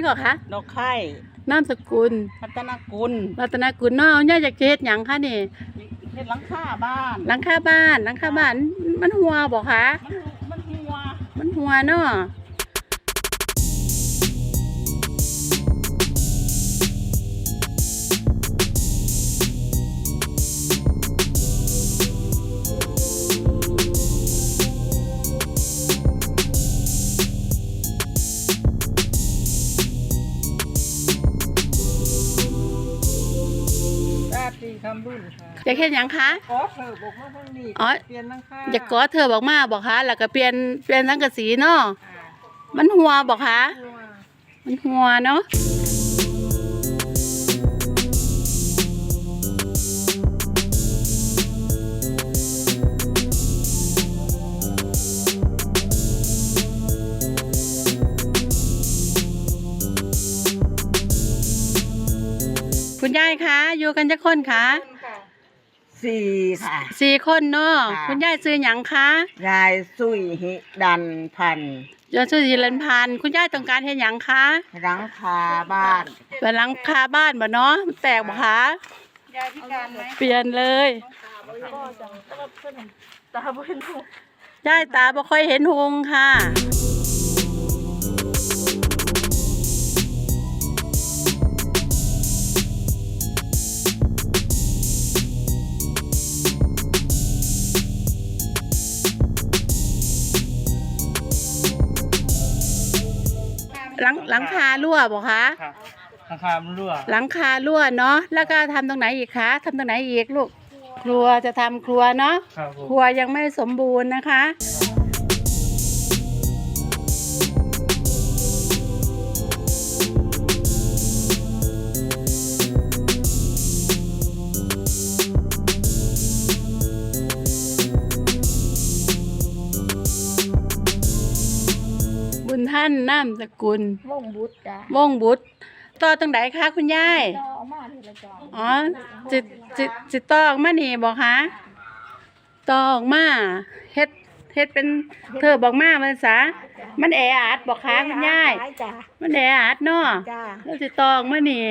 อจังก่อนคะดอกไข่นามสกุลพัฒนากุลรัตนกุลเนาะย่าอยากจะเฮ็ดหยังคะนี่เฮ็ดหลังคาบ้าน หลังคาบ้านหลังคาบ้าน มันหัวบ่คะมันมันหัวมันหัวเนาะ รุ่นค่ะอยากเฮ็ดหยังคะขอเธอบอกว่าทางนี้อ๋อ เปลี่ยนหลังคาอยากกอเธอบอกมาบอกคะแล้วก็เปลี่ยนเปลี่ยนสังกะสีเนาะมันหัวบอกคะหัวมันหัวเนาะคุณยายคะอยู่กันจักคนคะ สี่ค่ะ สี่คนเนาะค่ะ คุณยายซื้อหยังคะยายสุยหิดันพันธุ์ยอดซื้อสิรันพันธุ์คุณยายต้องการเฮ็ดหยังคะหลังคาบ้าน เป็นหลังคาบ้านบ่เนาะมันแตกบ่คะยายพิการไหมเปลี่ยนเลยยายตาบ่ค่อยเห็นหงค่ะ หลังหลังคารั่วบ่คะครับราคามันรั่วหลังคารั่วเนาะแล้วก็ทำตรงไหนอีกคะทำตรงไหนอีกลูก ครัวจะทำครัวเนาะครับผคมรัวยังไม่สมบูรณ์นะคะ ท่านน้ำสกุล วงบุตรจ้ะวงบุตรต่อตรงไหนคะคุณยายจอออกมาที่ละจออ๋อจิจิจิต่อออกมานี่บอกคะต่อออกมาเฮ็ดเฮ็ดเป็นเธอบอกมามันซะมันแออัดบอกคะคุณยายหลจ้ะมันแออัดเนาะจ้ะแล้วสิต่อออกมานี่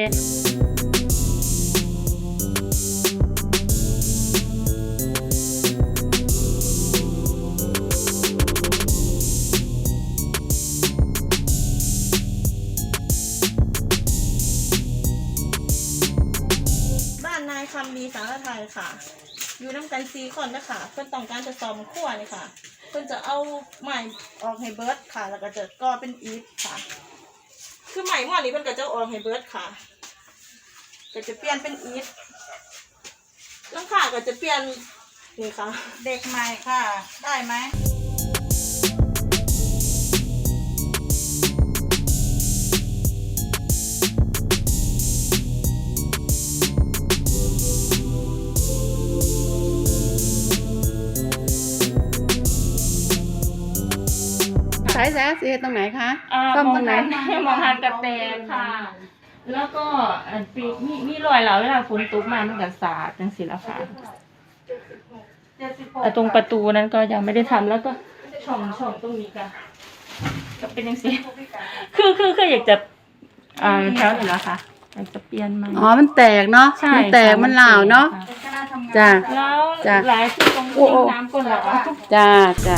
น้ำกันซีคนนะคะเพื่อนต้องการจะซ้อมขั้วนี่ค่ะ เพื่อนจะเอาใหม่ออกให้เบิร์ดค่ะ แล้วก็จะก่อเป็นอีฟค่ะ คือใหม่หม้อนี้เพื่อนก็จะออกให้เบิร์ดค่ะก็จะเปลี่ยนเป็นอีฟแลังคาก็จะเปลี่ยนนี่ค่ะ เด็กใหม่ค่ะ ได้ไหม สายแซ่สิเฮ็ดตรงไหนคะอ่าซ่อมตรงไหน มองหันกับแตงค่ะ แล้วก็อันปีกมีมีรอยเหลาเวลาฝนตกมามันก็สาดจังสิละค่ะแต่ตรงประตูนั้นก็ยังไม่ได้ทำแล้วก็ช่องช่องตรงนี้ก็ก็เป็นจังสิคือคือคืออยากจะอ่าแถวนี้ละค่ะอยากจะเปลี่ยนมันอ๋อ มันแตกเนาะ ใช่มันแตก ค่ะมันเหลาวเนาะค่จ้ะ แล้วจ้ะหลายที่ตรงโอ้โอ้น้ำก้นเราอะ จ้าจ้า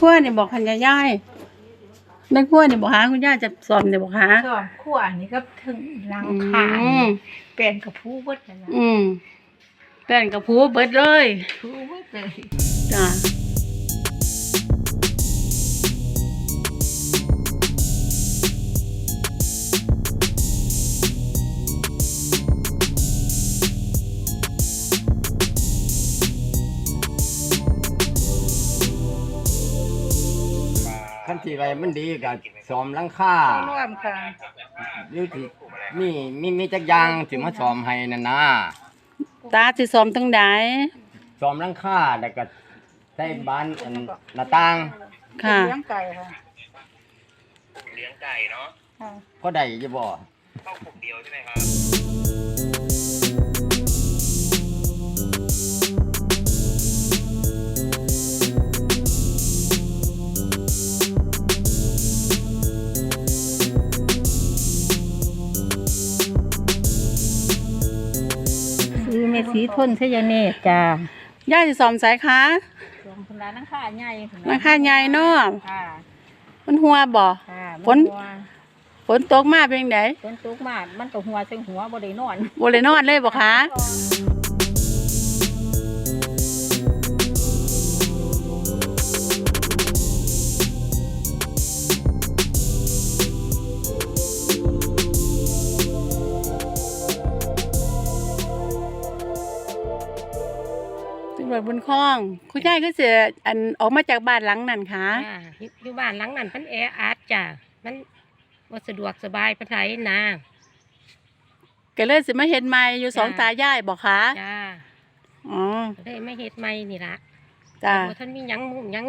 ในครัวนี่บอกคันยายายในครัวนี่บอกหาคุณย่าจะสอนเนี่ยบอกหาส่วนขั้วนี่ก็ถึงหลังอืคามเปลี่ยนกับผู้เบิดเลยนะอืมแป้นกับผูเบิดเลยผู้เบิดเลยจ้า ที่ไรมันดีกับซ้อมหลังคาร่วมค่ะหรือที่มีมีมีจักอยางที่มาซ้อมให้นั่นนะตาสิซ้อมตั้งใดซ้อมหลังคาแล้วก็ใส่บานอันหน้าต่างค่ะเลี้ยงไก่ค่ะเลี้ยงไก่เนาะพอได้จะบ่เข้ากลุ่มเดียวใช่ไหมครับ ซื้อเมสีทนเทยเนตจ้าย่าสิซ่อมสายขาสองคนละนังค่าใหญ่ราคาใหญ่เนาะค่ะมันหัวบ่ค่ะฝนฝนตกมาเป็นจังไดฝนตกมามันก็หัวใส่หัวบ่ได้นอนบ่ได้นอนเลยบ่คะ รวจบุญคลอง คุณยายก็เสียอันออกมาจากบ้านหลังนั้นค่ะจ้าอยู่อยู่บ้านหลังนั้นมันแออัดจ้ะมันบ่สะดวกสบายปานใดนะ ก็เลยสิมาเห็นใหม่อยู่สองจ้าตายายบอกคะจ้าอ๋อก็ได้ไม่เฮ็ดใหม่นี่ล่ะจ้า บ่ทันมีหยังมุมหยัง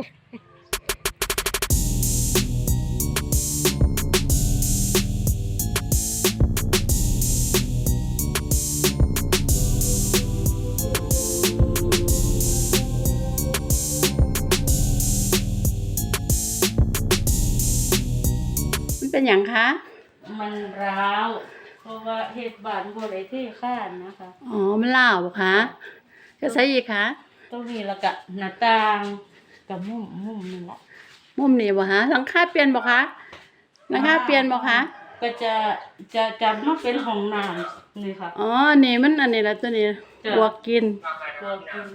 เป็นอย่างคะ มันร้าว เพราะว่าเฮ็ดบ้านบ่ได้เทข้านนะคะ อ๋อ มันเล่าวบอกคะจะใช้อีกคะตรงนี้แล้วก็หน้าต่างกับมุมมุมนี่ล่ะมุมนี้บอกคะหลังคาเปลี่ยนบอกคะหลังคาเปลี่ยนบอกคะก็จะจะจะมาเป็นห้องน้ำนี่ค่ะ อ๋อ นี่มันอันนี้ละตัวนี้จ้ะบวกกินตัวกิน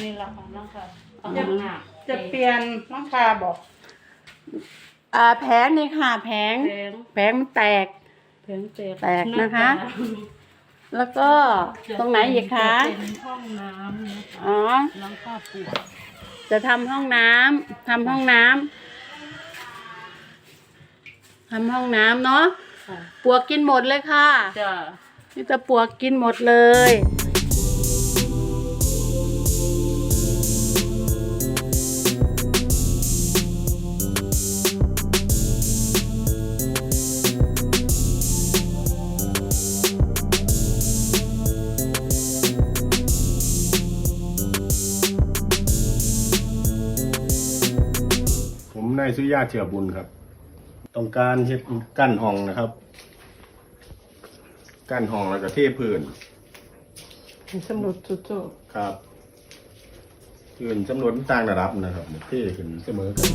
นี่ล่ะค่ะนะคะเอาห้องน้ำจะเปลี่ยนน้องคาบอก อ่าแผงนี่ค่ะ แผง แผงแผงมันแตก แผงแตกแตกนะคะหาต่างแล้วก็ตรงไหนอีกคะจเป็นห้องน้ำนะคะอ๋อหลังคาปวกจะทำห้องน้ำทำห้องน้ำทำห้องน้ำเนาะค่ะปวกกินหมดเลยค่ะจ้ะนี่จะปวกกินหมดเลยายสุริยาเชื่อบุญครับ ต้องการเฮ็ดกั้นห้องนะครับ กั้นห้องแล้วก็เทพื้นสมุดจุดครับพื้นจำนวนต่างระดับนะครับเทขึ้นเสมอกัน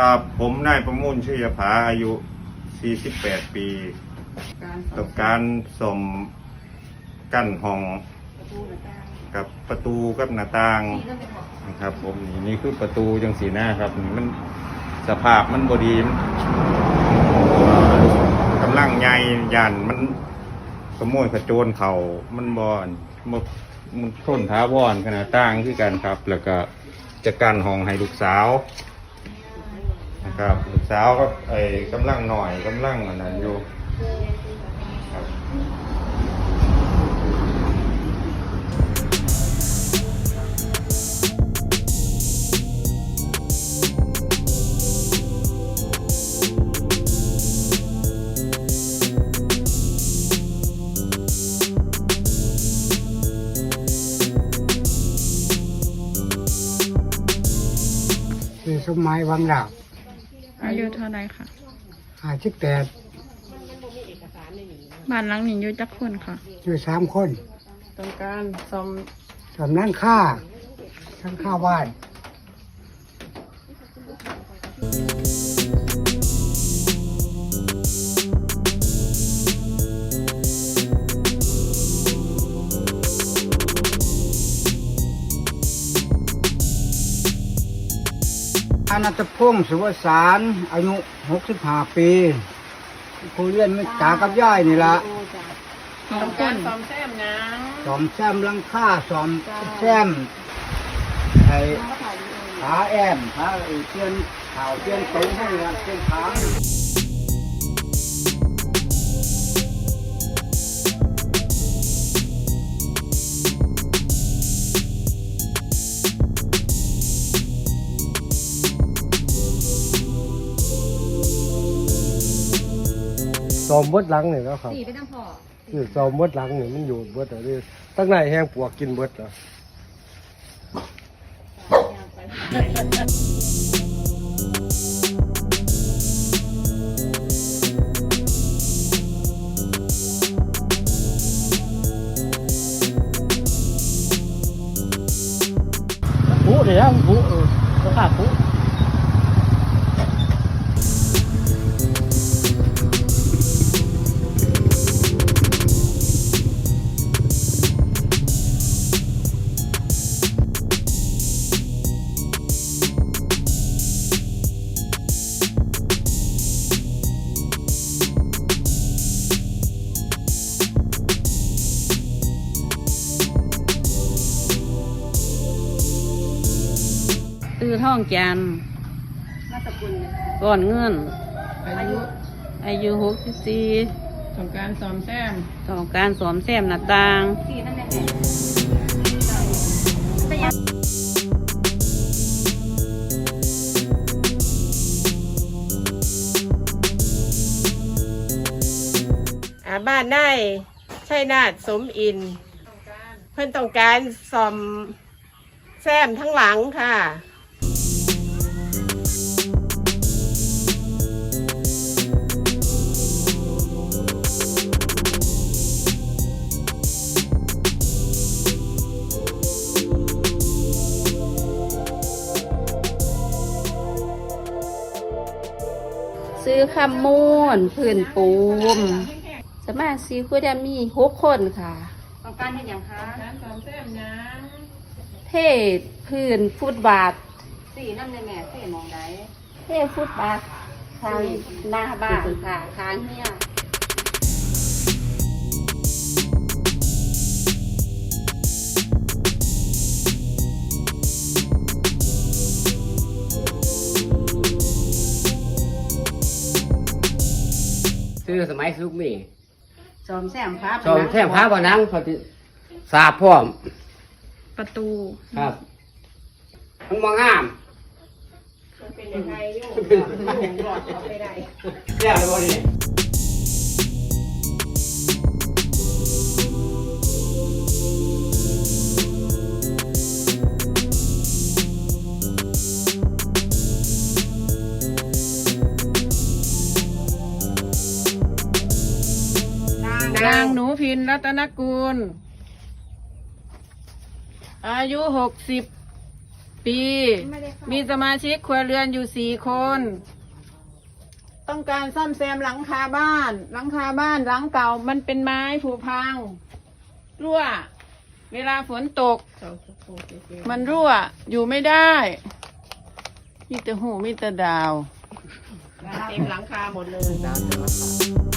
ครับ ผมนายประมูลชัยภาอายุ 48 ปีกับการสมกั้นห้องกับประตูกับหน้าต่างนะครับ ผมนี่นี่คือประตูจังสีหน้าครับนี่มันสภาพมันบดีมันกำลังใหญ่ยันมันขโมยขโจรเขามันบอนมันมันทนท้าวอนขนาดต่างคือกันครับ แล้วก็จะกันห้องให้ลูกสาวนะ ครับลูกสาวก็ไอ้กำลังหน่อยกำลังอันนั้นอยู่ครับคือสมัยวังหลัก อายุเท่าไหรค่ะห้าสิบแปดบ้านหลังนี้อยู่จักคนค่ะ อยู่สามคนต้องการซ่อมสำนักค่าทั้งค่าบ้าน อานัตพงศ์สุวสาร อายุหกสิบห้าปีผู้เรียนมิตากับย่ายนี่ละต้องการซ่อมแซมหยังสอมแซมหลังค่าสอมแซมไอ้ขาแอมขาไอ้เตียนข่าวเตียนตุ้งให้ละเตียนขา ซ้อมเบิดหลังนี่แล้วครับสี่ไปน้ำพอนี่ซ้อมเบิดหลังนี่มันอยู่เบิดอะไรตั้งในแห้งปวกกินเบิดแล้วผู้เดี๋ยวผู้เออราคาผู้ อท่องจันทร์ก่อนเงิน อายุอายุหกสิบสี่ต้องการซ่อมแซมต้องการสวมแซมหน้าต่างอ่าบ้านได้ชัยนาทสมอินเพื่อนต้องการซ่อมแซมทั้งหลังค่ะ คำมูนพื้นปูม สมาชิกก็จะมีหกคนค่ะ ต้องการเห็นอย่างคะการซ่อมแซมน้เทพื้นฟุตบาทสี่นั่นเลยแม่สี่มองได้เทฟุตบาททางหน้าบ้านค่ะทางเนี้ย ซื้อสมัยสุกมีสวมแซมครับสอมแท่งพระบ่นังพอดีสาบพร้อมำประตู ครับมันมองามเป็นยังไงอยู่หลอดเอาไปได้ เรียกอะไรบ่นี่ นางหนูพินรัตนกุล อายุหกสิบปี มีสมาชิกครัวเรือนอยู่สี่คน ต้องการซ่อมแซมหลังคาบ้าน หลังคาบ้านหลังเก่ามันเป็นไม้ผุพัง รั่ว เวลาฝนตก มันรั่วอยู่ไม่ได้ มีแต่หูมีแต่ดาวเต็มหลังคาหมดเลย